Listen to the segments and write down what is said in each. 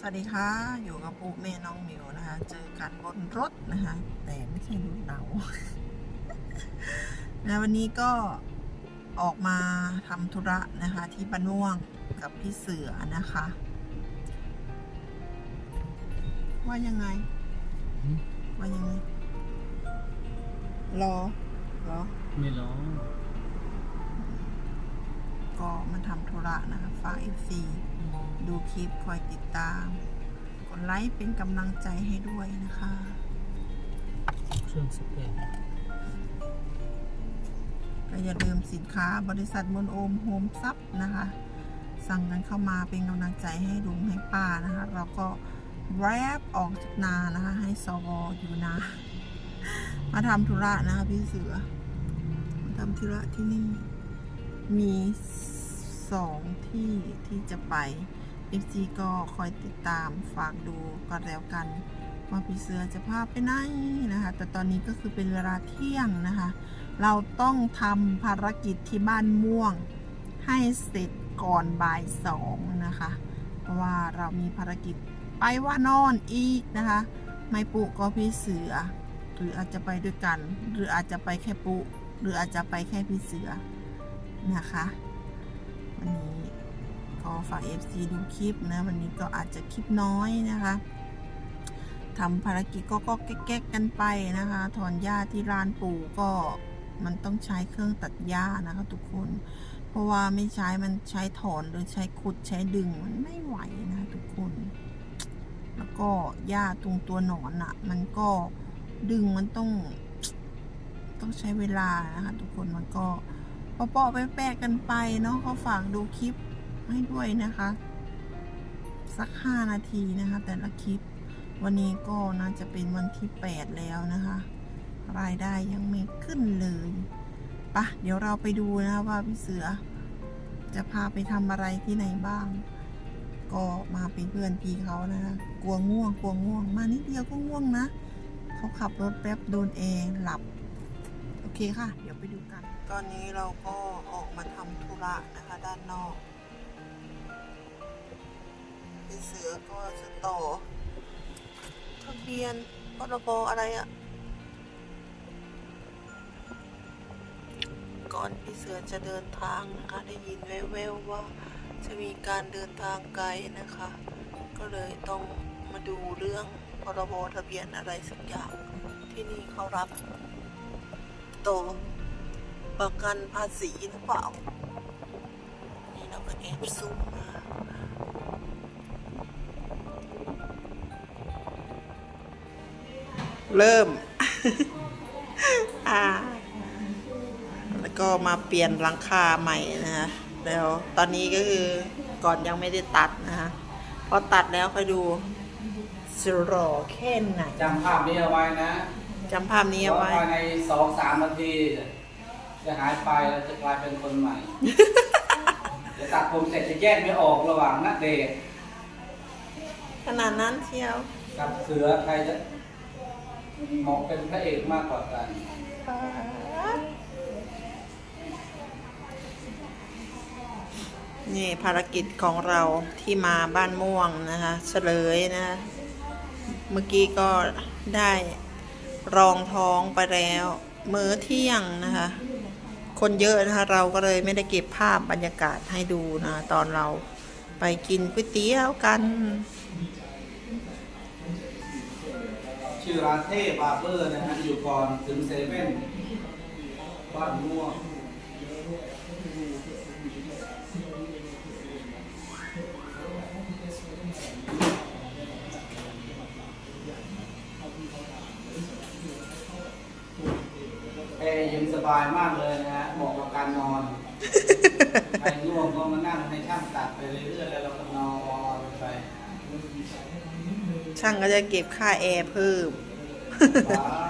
สวัสดีค่ะ อยู่กับปุ๊เมน้องหมิวนะคะ เจอกันบนรถนะคะ แต่ไม่ใช่รถเรานะวันนี้ก็ออกมาทำธุระนะคะ ที่บ้านม่วงกับพี่เสือนะคะ ว่ายังไงหืมว่ายังไง รอรอ ไม่ร้องก็มาทำธุระนะคะฝาก FC ดูคลิปคอยติดตาม กดไลค์เป็นกำลังใจให้ด้วยนะคะ เครื่องสแกนก็อย่าลืมสินค้าบริษัทมนโอมโฮมซับนะคะ สั่งกันเข้ามาเป็นกำลังใจให้ลุงให้ป้านะคะเราก็แวบออกจากนานะคะ ให้สวอยู่นา มาทำธุระนะคะพี่เสือมาทำธุระที่นี่มีสองที่ที่จะไป FC ก็คอยติดตามฝากดูกันแล้วกัน ว่าพี่เสือจะพาไปไหนนะคะ แต่ตอนนี้ก็คือเป็นเวลาเที่ยงนะคะ เราต้องทำภารกิจที่บ้านม่วง ให้เสร็จก่อนบ่ายสองนะคะ เพราะว่าเรามีภารกิจไปว่านอนอีกนะคะ ไม่ปุก็พี่เสือ หรืออาจจะไปด้วยกัน หรืออาจจะไปแค่ปุหรืออาจจะไปแค่พี่เสือนะคะ วันนี้ ก็ฝาก FC ดูคลิปนะ วันนี้ก็อาจจะคลิปน้อยนะคะทำภารกิจก็ก็แก๊กกันไปนะคะถอนหญ้าที่ร้านปู่ก็มันต้องใช้เครื่องตัดหญ้านะคะ ทุกคน เพราะว่าไม่ใช้มันใช้ถอนหรือใช้ขุดใช้ดึงมันไม่ไหวนะทุกคน แล้วก็หญ้าตรงตัวหนอนอะ่ะ มันก็ดึงมันต้องต้องใช้เวลานะคะ ทุกคนมันก็เปาะๆแปะๆกันไปเนาะก็ฝากดูคลิป ให้ด้วยนะคะ สักห้านาทีนะคะ แต่ละคลิป วันนี้ก็น่าจะเป็นวันที่แปดแล้วนะคะ รายได้ยังไม่ขึ้นเลยปะเดี๋ยวเราไปดูนะคะว่าพี่เสือ จะพาไปทำอะไรที่ไหนบ้าง ก็มาเป็นเพื่อนพี่เขานะคะกลัวง่วงกลัวง่วง มานิดเดียวก็ง่วงนะเขาขับรถแป๊บโดนเองหลับ โอเคค่ะ เดี๋ยวไปดูกัน ตอนนี้เราก็ออกมาทำธุระนะคะด้านนอก พี่เสือก็จะต่อทะเบียนพรบอะไรอะก่อนพี่เสือจะเดินทางนะคะ ได้ยินแว่วๆว่าจะมีการเดินทางไกลนะคะ ก็เลยต้องมาดูเรื่องพรบทะเบียนอะไรสักอย่าง ที่นี่เขารับโตประกันภาษีหรือเปล่า นี่เราก็แอบซุ่มมา เริ่มอ่าแล้วก็มาเปลี่ยนหลังคาใหม่นะฮะแล้วตอนนี้ก็คือก่อนยังไม่ได้ตัดนะฮะพอตัดแล้วค่อยดูสรอแค่ไหนจำภาพนี้เอาไว้นะจำภาพนี้เอาไว้ภายในสองสามนาที จะหายไปแล้วจะกลายเป็นคนใหม่เดี๋ยวตัดผมเสร็จจะแยกไม่ออกระหว่างนักเดทขนาดนั้นเชียวกับเสือใครจะ เหมาะเป็นพระเอกมากกว่ากันนี่ภารกิจของเราที่มาบ้านม่วงนะคะเฉลยนะคะเมื่อกี้ก็ได้รองท้องไปแล้วมื้อเที่ยงนะคะ คนเยอะนะคะ เราก็เลยไม่ได้เก็บภาพบรรยากาศให้ดูนะ ตอนเราไปกินก๋วยเตี๋ยวกัน ชื่อร้านเทพบาร์เบอร์นะฮะอยู่ก่อนถึงเซเว่นบ้านม่วงแอร์เย็นสบายมากเลยนะฮะเหมาะกับการนอนใครง่วงก็มานั่งให้ช่างตัดไปเรื่อยๆแล้วเราก็นอนไป ช่างก็จะเก็บค่าแอร์เพิ่ม Wow.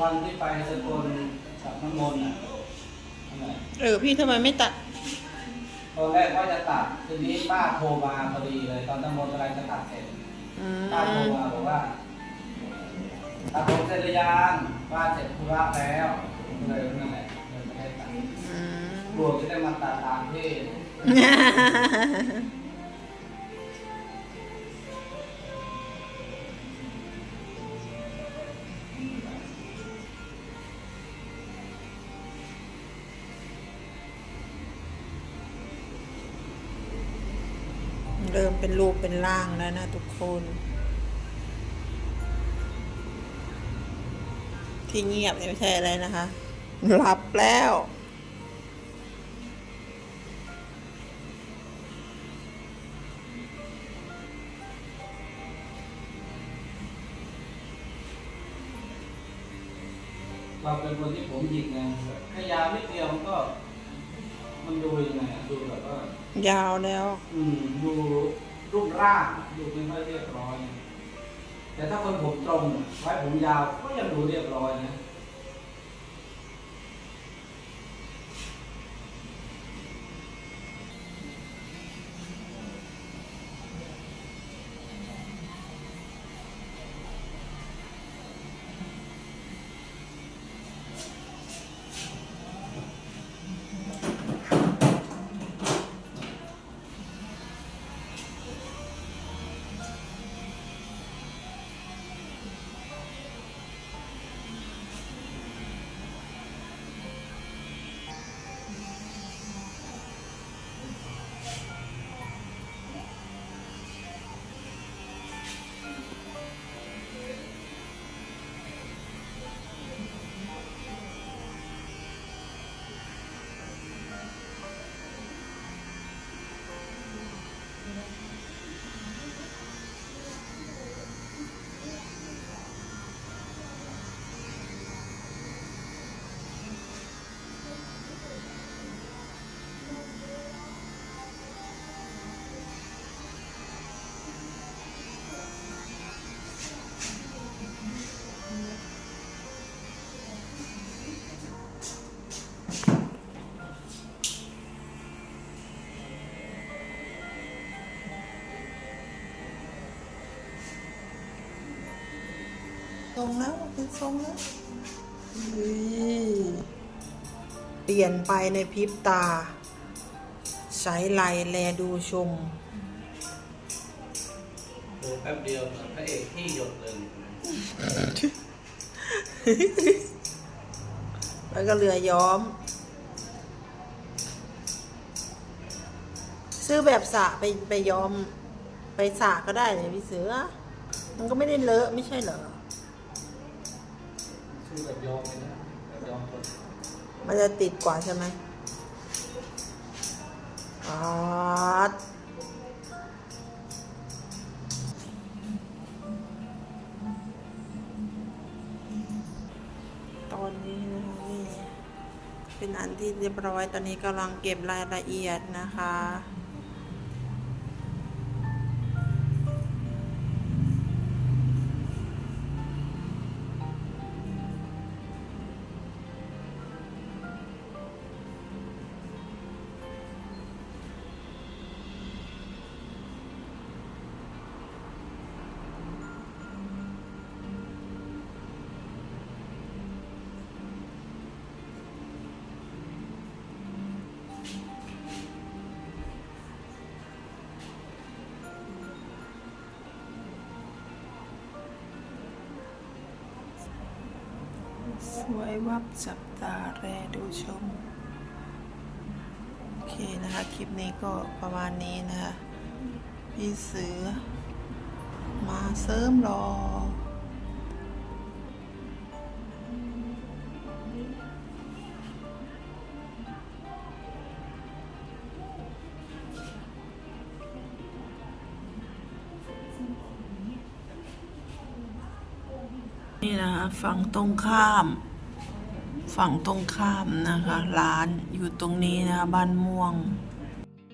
วันที่ไปสกลกับน้ำมนต์อะนั่นแหละเออพี่ทำไมไม่ตัด ตอนแรกว่าจะตัดทีนี้ป้าโทรมาพอดีเลย ตอนน้ำมนต์กำลังจะตัดเสร็จ อืมป้าโทรมาบอกว่าตัดผมเสร็จหรือยังป้าเสร็จธุระแล้วเลยนั่นแหละเลยไม่ได้ตัดอืม กลัวจะได้มาตัดตามที่ เริ่มเป็นรูปเป็นร่างแล้วนะทุกคน ที่เงียบเนี่ยไม่ใช่อะไรนะคะหลับแล้วเราเป็นคนที่ผมหยิกไงแค่ยาวนิดเดียวมันก็ มันดูยังไงดูแบบว่า ยาวแล้ว อืมดูรูปร่างดูไม่ค่อยเรียบร้อย แต่ถ้าคนผมตรงไว้ผมยาวก็ยังดูเรียบร้อยนะ ทรงแล้วเป็นทรงแล้วอุ๊ยเปลี่ยนไปในพริบตา ใช้ไลแลดูชมดูแป๊บเดียวเหมือนพระเอกที่หยดเลยแล้วก็เรือย้อม ซื้อแบบสระไปไปย้อม ไปสระก็ได้เลยพี่เสือ มันก็ไม่ได้เลอะไม่ใช่เหรอ ชื่อแบบยอมเลยนะแบบยอมคนมันจะติดกว่าใช่ไหมอ๋อตอนนี้นะคะนี่ เป็นอันที่เรียบร้อย ตอนนี้กำลังเก็บรายละเอียดนะคะ สวยวับจับตาแรดูชม โอเคนะคะ คลิปนี้ก็ประมาณนี้นะคะ พี่เสือมาเสริมรอ นี่นะคะฝั่งตรงข้าม ฝั่งตรงข้ามนะคะ ร้านอยู่ตรงนี้นะคะบ้านม่วง